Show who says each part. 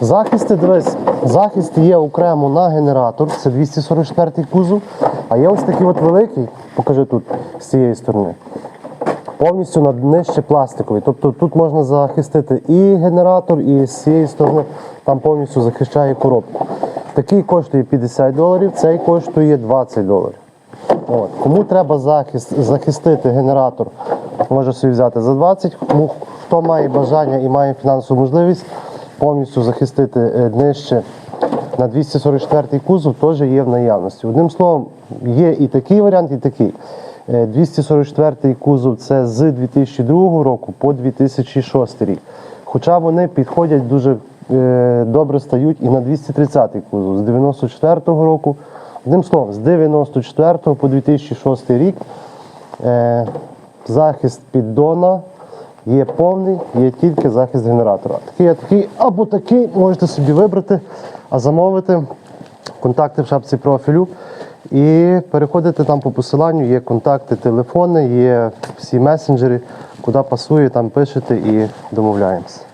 Speaker 1: Захисти, дивись, захист є окремо на генератор, це 244 кузов, а є ось такий от великий, покажи тут, з цієї сторони. Повністю на нижче пластиковий. Тобто тут можна захистити і генератор, і з цієї сторони там повністю захищає коробку. Такий коштує 50 доларів, цей коштує 20 доларів. От. Кому треба захист, захистити генератор, може собі взяти за 20. Кому хто має бажання і має фінансову можливість повністю захистити е, нижче на 244 кузов, теж є в наявності. Одним словом, є і такий варіант, і такий. Е, 244 кузов це з 2002 року по 2006 рік. Хоча вони підходять дуже е, добре стають і на 230 кузов з 94 року. Одним словом, з 94 по 2006 рік е, захист піддона є повний, є тільки захист генератора. Такий, такий або такий можете собі вибрати, а замовити контакти в шапці профілю. І переходите там по посиланню, є контакти, телефони, є всі месенджери, куди пасує, там пишете і домовляємося.